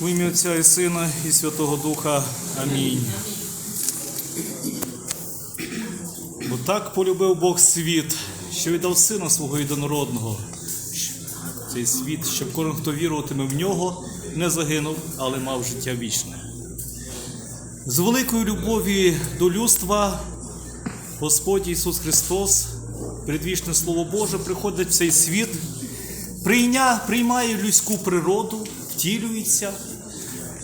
В ім'я Отця і Сина і Святого Духа. Амінь. Бо так полюбив Бог світ, що віддав Сина свого єдинородного. Цей світ, щоб кожен, хто віруватиме в нього, не загинув, але мав життя вічне. З великої любові до людства Господь Ісус Христос, предвічне Слово Боже, приходить в цей світ, прийня, приймає людську природу, втілюється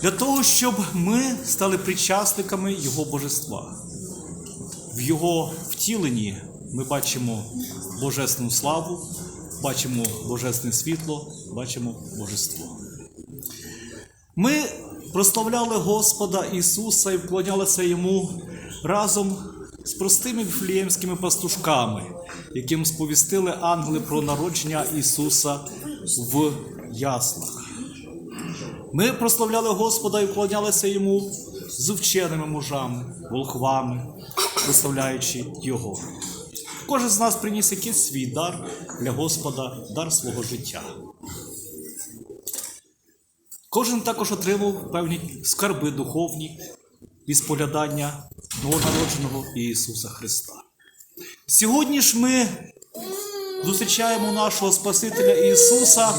для того, щоб ми стали причасниками Його божества. В Його втіленні ми бачимо божественну славу, бачимо божественне світло, бачимо божество. Ми прославляли Господа Ісуса і вклонялися Йому разом з простими віфліємськими пастушками, яким сповістили ангели про народження Ісуса в яслах. Ми прославляли Господа і вклонялися Йому з вченими мужами, волхвами, прославляючи Його. Кожен з нас приніс якийсь свій дар для Господа, дар свого життя. Кожен також отримав певні скарби духовні від споглядання новонародженого Ісуса Христа. Сьогодні ж ми зустрічаємо нашого Спасителя Ісуса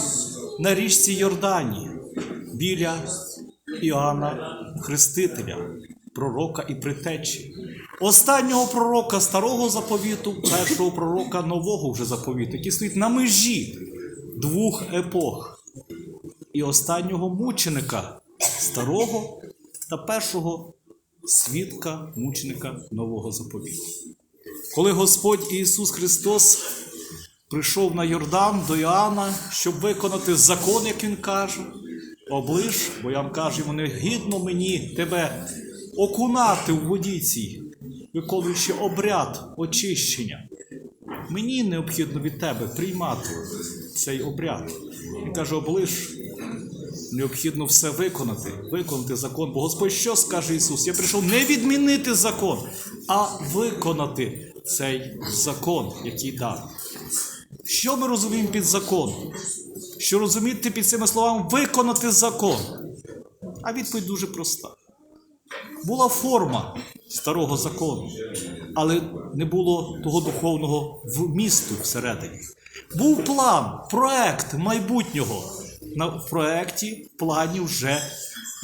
на річці Йордані біля Іоанна Хрестителя, пророка і притечі. Останнього пророка старого заповіту, першого пророка нового вже заповіту, який стоїть на межі двох епох і останнього мученика старого та першого свідка мученика нового заповіту. Коли Господь Ісус Христос прийшов на Йордан до Іоанна, щоб виконати закон, як Він каже, оближ, бо я вам кажу, йому не гідно мені тебе окунати в воді цій, виконуючи обряд очищення. Мені необхідно від тебе приймати цей обряд. Він каже, оближ, необхідно все виконати, виконати закон. Бо Господь що скаже Ісус? Я прийшов не відмінити закон, а виконати цей закон, який дав. Що ми розуміємо під законом? Що розуміти під цими словами виконати закон? А відповідь дуже проста. Була форма старого закону, але не було того духовного вмісту всередині. Був план, проект майбутнього. На проекті, в плані вже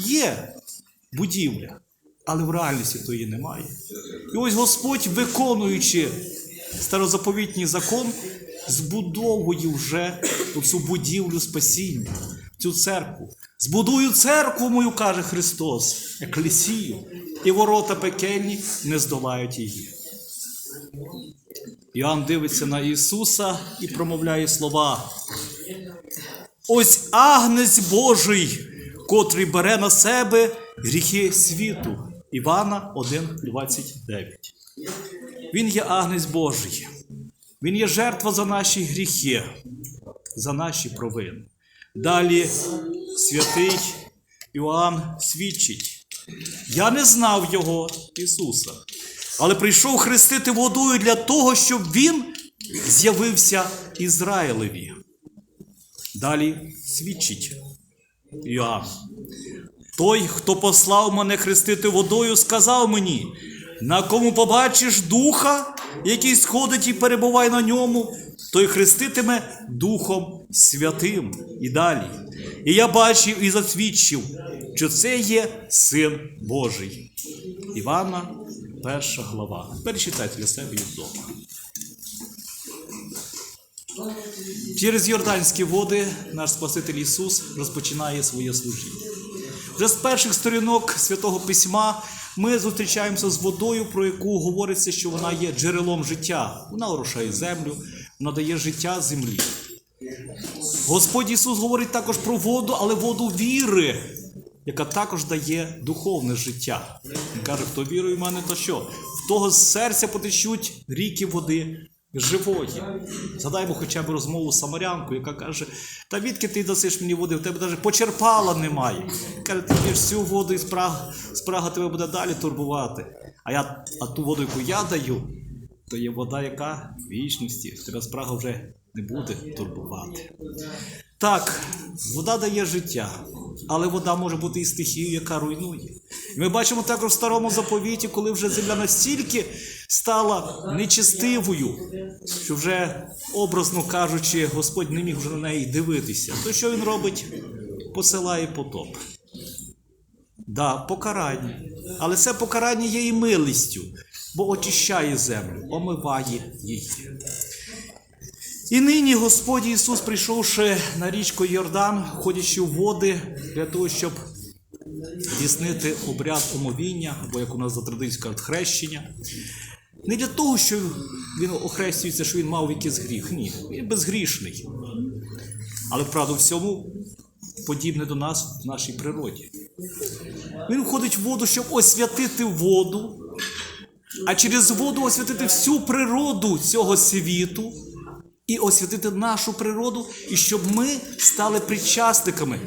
є будівля, але в реальності то її немає. І ось Господь, виконуючи старозаповітній закон, збудовує вже цю будівлю спасіння, цю церкву. Збудую церкву мою, каже Христос, еклесію, і ворота пекельні не здолають її. Іоанн дивиться на Ісуса і промовляє слова. Ось агнець Божий, котрий бере на себе гріхи світу. Івана 1,29. Він є агнець Божий. Він є жертва за наші гріхи, за наші провини. Далі святий Іоанн свідчить. Я не знав його Ісуса, але прийшов хрестити водою для того, щоб Він з'явився Ізраїлеві. Далі свідчить Іоанн. Той, хто послав мене хрестити водою, сказав мені, на кому побачиш духа, який сходить і перебуває на ньому, той хреститиме Духом Святим і далі. І я бачив і засвідчив, що це є Син Божий. Івана, перша глава. Перечитайте для себе і вдома. Через Йорданські води наш Спаситель Ісус розпочинає своє служіння. Вже з перших сторінок святого письма ми зустрічаємося з водою, про яку говориться, що вона є джерелом життя. Вона орушає землю, вона дає життя землі. Господь Ісус говорить також про воду, але воду віри, яка також дає духовне життя. Він каже, хто вірує в мене, то що? В того з серця потечуть ріки води живої. Згадаймо хоча б розмову з самарянкою, яка каже: Та відки ти дасиш мені води? В тебе навіть почерпала немає. Каже, ти п'єш всю воду і спрага, спрага тебе буде далі турбувати. А я, а ту воду, яку я даю, то є вода, яка в вічності. Тебе спрага вже не буде турбувати. Так, вода дає життя. але вода може бути і стихією, яка руйнує. Ми бачимо також в старому заповіті, коли вже земля настільки стала нечистивою, що вже, образно кажучи, Господь не міг вже на неї дивитися. То що він робить? Посилає потоп. Да, покарання. Але це покарання є і милістю, бо очищає землю, омиває її. І нині Господь Ісус, прийшовши на річку Йордан, ходячи в води для того, щоб здійснити обряд омовіння, або як у нас за традицією кажуть, хрещення. Не для того, що він охрестюється, що він мав якийсь гріх. Ні, він безгрішний. Але вправду всьому подібне до нас в нашій природі. Він входить в воду, щоб освятити воду, а через воду освятити всю природу цього світу і освятити нашу природу, і щоб ми стали причасниками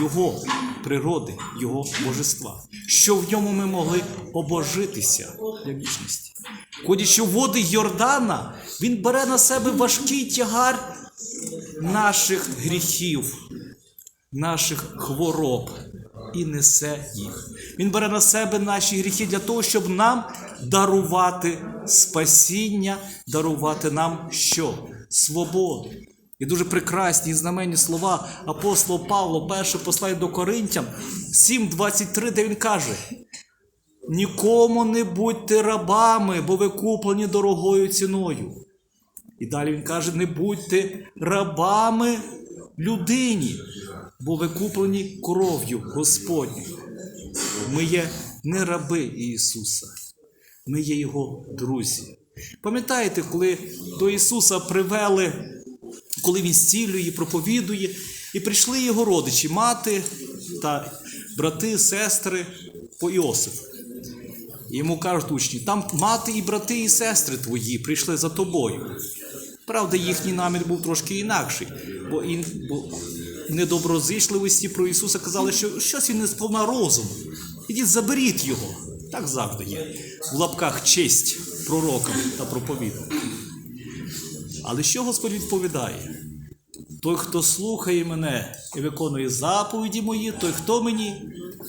Його природи, Його божества, що в ньому ми могли обожитися для вічності. Ходячи в води Йордана, він бере на себе важкий тягар наших гріхів, наших хвороб і несе їх. Він бере на себе наші гріхи для того, щоб нам дарувати спасіння, дарувати нам що? Свободу. І дуже прекрасні і знаменні слова апостола Павла, перше послання до Коринтян 7.23, де він каже: Нікому не будьте рабами, бо ви куплені дорогою ціною. І далі він каже: не будьте рабами людині, бо ви куплені кров'ю Господню. Ми є не раби Ісуса, ми є Його друзі. Пам'ятаєте, коли до Ісуса привели, коли Він зцілює, проповідує, і прийшли його родичі, мати та брати, сестри по Іосифу. Йому кажуть учні, там мати і брати, і сестри твої прийшли за тобою. Правда, їхній намір був трошки інакший, бо, ін, бо недоброзичливості про Ісуса казали, що щось він не сповна розуму. Ідіть, заберіть його. Так завжди є. В лапках честь пророкам та проповідникам. Але що Господь відповідає? Той, хто слухає мене і виконує заповіді мої, той хто мені?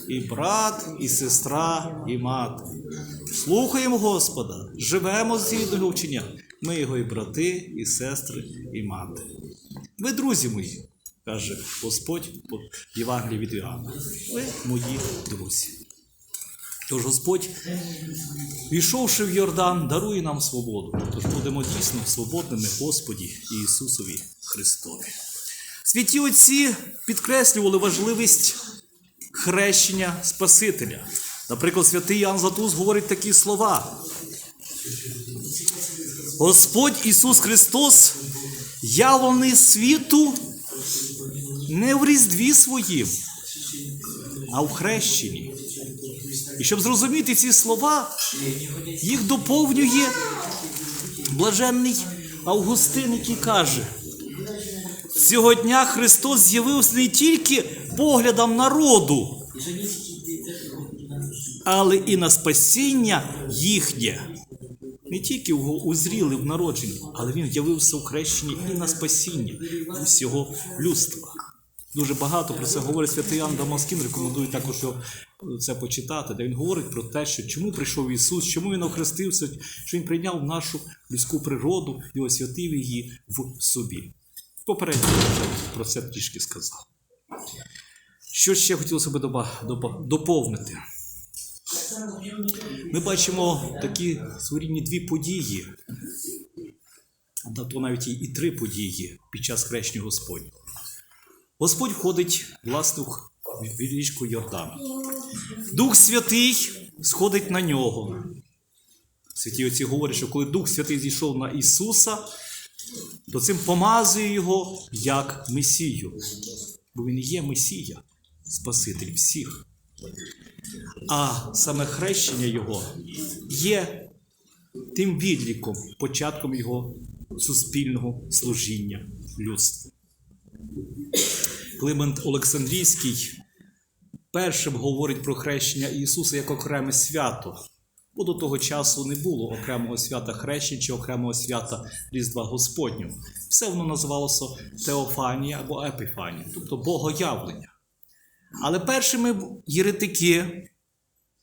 І брат, і сестра, і мати. Слухаємо Господа, живемо згідно його вчення. Ми його і брати, і сестри, і мати. Ви друзі мої, каже Господь в Євангелії від Іоанна. Ви мої друзі. Тож Господь, війшовши в Йордан, дарує нам свободу. Тож будемо дійсно свободними Господі Ісусові Христові. Святі отці підкреслювали важливість хрещення Спасителя. Наприклад, святий Ян Златус говорить такі слова. Господь Ісус Христос явлений світу не в різдві своїм, а в хрещенні. І щоб зрозуміти ці слова, їх доповнює блаженний Августин, який каже, цього дня Христос з'явився не тільки поглядом народу, але і на спасіння їхнє. Не тільки його узріли в народженні, але він явився в хрещенні і на спасіння усього людства. Дуже багато про це говорить святий Іоанн Дамаскін, рекомендую також його це почитати, де він говорить про те, що чому прийшов Ісус, чому Він охрестився, що Він прийняв нашу людську природу і освятив її в собі. Попередньо я про це трішки сказав. Що ще хотілося б доповнити? Ми бачимо такі своєрідні дві події, а то навіть і три події під час хрещення Господнього. Господь входить власне річку Йордан. Дух Святий сходить на нього. Святі отці говорять, що коли Дух Святий зійшов на Ісуса, то цим помазує його як Месію. Бо Він є Месія, Спаситель всіх. А саме хрещення Його є тим відліком, початком Його суспільного служіння людству. Климент Олександрійський першим говорить про хрещення Ісуса як окреме свято, бо до того часу не було окремого свята хрещення чи окремого свята Різдва Господнього. Все воно називалося Теофанія або Епіфанія, тобто Богоявлення. Але першими єретики